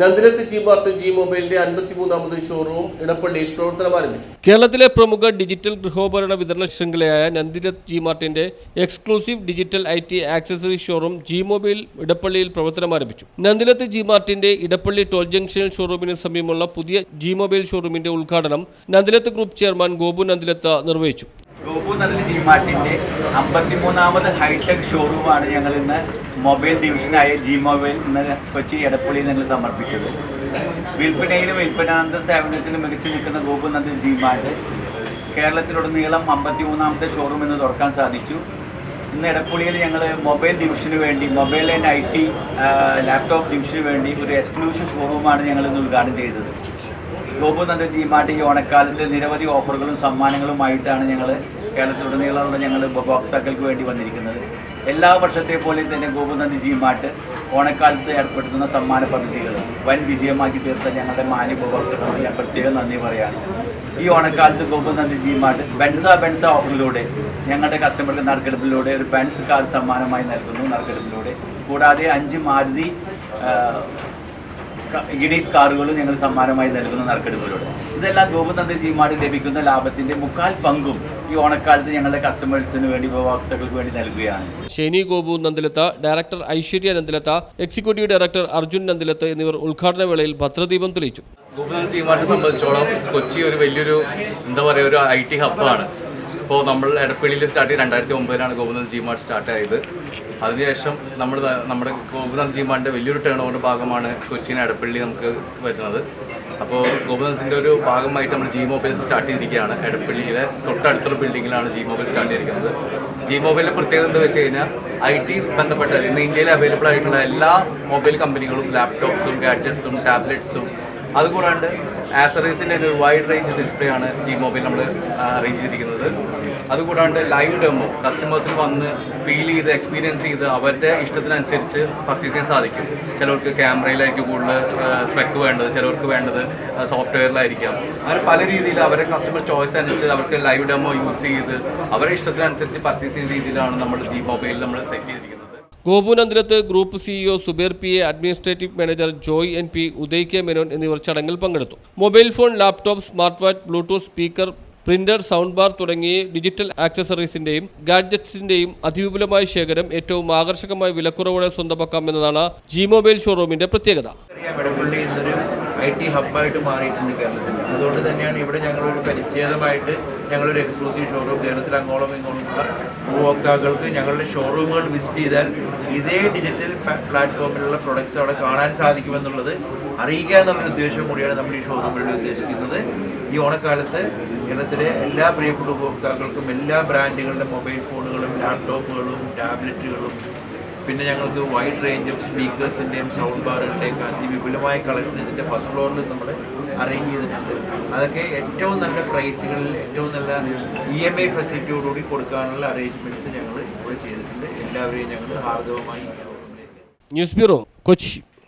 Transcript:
Nandilath G mart G മൊബൈലിന്റെ അൻപത്തിമൂന്നാമത് showroom ഇടപ്പള്ളിയിൽ പ്രവർത്തനം ആരംഭിച്ചു. കേരളത്തിലെ പ്രമുഖ ഡിജിറ്റൽ ഗൃഹോപകരണ വിതരണ ശൃംഖലയായ Nandilath G മാർട്ടിന്റെ exclusive digital I T accessory showroom G mobile ഇടപ്പള്ളിയിൽ പ്രവർത്തനം ആരംഭിച്ചു. നന്ദിലത്ത് ജി മാർട്ടിന്റെ ഇടപ്പള്ളി ടോൾ ജംഗ്ഷനിൽ ഷോറൂമിന് സമീപമുള്ള പുതിയ ജി മൊബൈൽ ഷോറൂമിന്റെ ഉദ്ഘാടനം നന്ദിലത്ത് ഗ്രൂപ്പ് ചെയർമാൻ ഗോപു നന്ദിലത്ത് നിർവഹിച്ചു. ഗോപു നന്ദിലത്ത് ജി മാർട്ടിന്റെ അമ്പത്തിമൂന്നാമത് ഹൈടെക് ഷോറൂമാണ് ഞങ്ങൾ ഇന്ന് മൊബൈൽ ഡിവിഷനായ ജി മൊബൈൽ ഇന്ന് കൊച്ചി എടപ്പള്ളിയിൽ ഞങ്ങൾ സമർപ്പിച്ചത്. വിൽപ്പനയിലും വിൽപ്പനാനന്ദ സേവനത്തിലും മികച്ചു നിൽക്കുന്ന ഗോപു നദിൽ ജി മാർട്ട് കേരളത്തിലുടനീളം അമ്പത്തിമൂന്നാമത്തെ ഷോറൂം എന്ന് തുറക്കാൻ സാധിച്ചു. ഇന്ന് എടപ്പുളിയിൽ ഞങ്ങൾ മൊബൈൽ ഡിവിഷന് വേണ്ടി mobile and I T laptop ഡിവിഷന് വേണ്ടി ഒരു എക്സ്ക്ലൂസീവ് ഷോറൂമാണ് ഞങ്ങൾ ഇന്ന് ഉദ്ഘാടനം ചെയ്തത്. ഗോപുനന്ദൻ ജി മാർട്ട് ഈ ഓണക്കാലത്ത് നിരവധി ഓഫറുകളും സമ്മാനങ്ങളുമായിട്ടാണ് ഞങ്ങൾ കേരളത്തിലുടനീളമുള്ള ഞങ്ങൾ ഉപഭോക്താക്കൾക്ക് വേണ്ടി വന്നിരിക്കുന്നത്. എല്ലാ വർഷത്തെ പോലെ തന്നെ ഗോപുനന്ദിജിയുമായിട്ട് ഓണക്കാലത്ത് ഏർപ്പെടുത്തുന്ന സമ്മാന പദ്ധതികൾ വൻ വിജയമാക്കി തീർത്ത ഞങ്ങളുടെ മാന്യ ഉപഭോക്താക്കളോട് ഞാൻ പ്രത്യേകം നന്ദി പറയാണ് ഈ ഓണക്കാലത്ത് ഗോപുനന്ദിജിയുമായിട്ട് ബെൻസ ബെൻസ ഓഫറിലൂടെ ഞങ്ങളുടെ കസ്റ്റമർക്ക് നറുക്കെടുപ്പിലൂടെ ഒരു ബെൻസ് കാർ സമ്മാനമായി നൽകുന്നു നറുക്കെടുപ്പിലൂടെ. കൂടാതെ അഞ്ച് മാരുതി ഗിഡീസ് കാറുകളും ഞങ്ങൾ സമ്മാനമായി നൽകുന്ന നറുക്കെടുപ്പിലൂടെ. ഇതെല്ലാം ഗോപുനന്ദ ജിമാട് ലഭിക്കുന്ന ലാഭത്തിന്റെ മുക്കാൽ പങ്കും ഈ ഓണക്കാലത്ത് ഞങ്ങളുടെ കസ്റ്റമേഴ്സിന് വേണ്ടി ഉപഭോക്താക്കൾക്ക് വേണ്ടി നൽകുകയാണ്. Sheni Gopu Nandilath director Aishwarya Nandilath executive director Arjun Nandilath എന്നിവർ ഉദ്ഘാടന വേളയിൽ ഭദ്രദീപം തെളിയിച്ചു. ഗോപുനാഥ് ടീമായിട്ട് സംബന്ധിച്ചോളം കൊച്ചി ഒരു വലിയൊരു എന്താ പറയുക ഒരു ഐ ടി ഹബ്ബാണ് ഇപ്പോൾ നമ്മൾ എടപ്പള്ളിയിൽ സ്റ്റാർട്ട് ചെയ്ത് രണ്ടായിരത്തി ഒമ്പതിലാണ് ഗോപിനാഥ് ജിമാർട്ട് സ്റ്റാർട്ട് ആയത്. അതിനുശേഷം നമ്മൾ നമ്മുടെ ഗോപിനാഥ് ജിമാറിന്റെ വലിയൊരു ടേൺ ഓവറിന്റെ ഭാഗമാണ് കൊച്ചിന് എടപ്പള്ളി നമുക്ക് വരുന്നത്. അപ്പോൾ ഗോപിനാഥിന്റെ ഒരു ഭാഗമായിട്ട് നമ്മൾ ജി മൊബൈൽ സ്റ്റാർട്ട് ചെയ്തിരിക്കുകയാണ്. എടപ്പള്ളിയിലെ തൊട്ടടുത്തുള്ള ബിൽഡിങ്ങിലാണ് ജി മൊബൈൽ സ്റ്റാർട്ട് ചെയ്തിരിക്കുന്നത്. ജി മൊബൈലിന്റെ പ്രത്യേകത എന്താ വെച്ച് കഴിഞ്ഞാൽ ഐ ടി ബന്ധപ്പെട്ട ഇന്ന് ഇന്ത്യയിൽ അവൈലബിൾ ആയിട്ടുള്ള എല്ലാ മൊബൈൽ കമ്പനികളും ലാപ്ടോപ്സും ഗാഡ്ജറ്റ്സും ടാബ്ലറ്റ്സും അതുകൂടാണ്ട് ആസറീസിന്റെ ഒരു വൈഡ് റേഞ്ച് ഡിസ്പ്ലേ ആണ് ജി മൊബൈൽ നമ്മൾ അറേഞ്ച് ചെയ്തിരിക്കുന്നത്. അതുകൂടാണ്ട് ലൈവ് ഡെമോ കസ്റ്റമേഴ്സിന് വന്ന് ഫീൽ ചെയ്ത് എക്സ്പീരിയൻസ് ചെയ്ത് അവരുടെ ഇഷ്ടത്തിനനുസരിച്ച് പർച്ചേസ് ചെയ്യാൻ സാധിക്കും. ചിലർക്ക് ക്യാമറയിലായിരിക്കും കൂടുതൽ സ്പെക്ക് വേണ്ടത് ചിലവർക്ക് വേണ്ടത് സോഫ്റ്റ്വെയറിലായിരിക്കാം അങ്ങനെ പല രീതിയിൽ അവരുടെ കസ്റ്റമർ ചോയ്സ് അനുസരിച്ച് അവർക്ക് ലൈവ് ഡെമോ യൂസ് ചെയ്ത് അവരുടെ ഇഷ്ടത്തിനനുസരിച്ച് പർച്ചേസ് ചെയ്യുന്ന രീതിയിലാണ് നമ്മൾ ജി മൊബൈലിൽ നമ്മൾ സെറ്റ് ചെയ്തിരിക്കുന്നത്. Gopu Nandilath group CEO Zubair P A administrative manager Joy N P Uday K Menon എന്നിവർ ചടങ്ങിൽ പങ്കെടുത്തു. Mobile phone laptop smart watch bluetooth speaker printer sound bar തുടങ്ങിയ ഡിജിറ്റൽ ആക്സസറീസിന്റെയും ഗാഡ്ജറ്റ്സിന്റെയും അതിവിപുലമായ ശേഖരം ഏറ്റവും ആകർഷകമായ വിലക്കുറവോടെ സ്വന്തമാക്കാം എന്നതാണ് ജി മൊബൈൽ ഷോറൂമിന്റെ പ്രത്യേകത. ഐ ടി ഹബ്ബായിട്ട് മാറിയിട്ടുണ്ട് കേരളത്തിൽ. അതുകൊണ്ട് തന്നെയാണ് ഇവിടെ ഞങ്ങളൊരു പരിച്ഛേദമായിട്ട് ഞങ്ങളൊരു എക്സ്ക്ലൂസീവ് ഷോറൂം കേരളത്തിൽ അങ്ങോളം ഇങ്ങോളമുള്ള ഉപഭോക്താക്കൾക്ക് ഞങ്ങളുടെ ഷോറൂമുകൾ വിസിറ്റ് ചെയ്താൽ ഇതേ ഡിജിറ്റൽ പ്ലാറ്റ്ഫോമിലുള്ള പ്രൊഡക്ട്സ് അവിടെ കാണാൻ സാധിക്കുമെന്നുള്ളത് അറിയിക്കുക എന്നുള്ളൊരു ഉദ്ദേശം കൂടിയാണ് നമ്മൾ ഈ ഷോറൂമിലൂടെ ഉദ്ദേശിക്കുന്നത്. ഈ ഓണക്കാലത്ത് കേരളത്തിലെ എല്ലാ പ്രിയപ്പെട്ട ഉപഭോക്താക്കൾക്കും എല്ലാ ബ്രാൻഡുകളുടെ മൊബൈൽ ഫോണുകളും ലാപ്ടോപ്പുകളും ടാബ്ലറ്റുകളും പിന്നെ ഞങ്ങൾക്ക് വൈഡ് റേഞ്ച് ഓഫ് സ്പീക്കേഴ്സിന്റെയും സൗണ്ട് ബാറുകളുടെയും അതിവിപുലമായ കളക്ഷൻ ഇതിന്റെ ഫസ്റ്റ് ഫ്ലോറിൽ നമ്മൾ അറേഞ്ച് ചെയ്തിട്ടുണ്ട്. അതൊക്കെ ഏറ്റവും നല്ല പ്രൈസുകളിൽ ഏറ്റവും നല്ല ഇ എം ഐ ഫെസിലിറ്റിയോടുകൂടി കൊടുക്കാനുള്ള അറേഞ്ച്മെന്റ്സ് ഞങ്ങൾ ഇവിടെ ചെയ്തിട്ടുണ്ട്. എല്ലാവരെയും ഞങ്ങൾ ഹാർദവമായി ന്യൂസ് ബ്യൂറോ കൊച്ചി.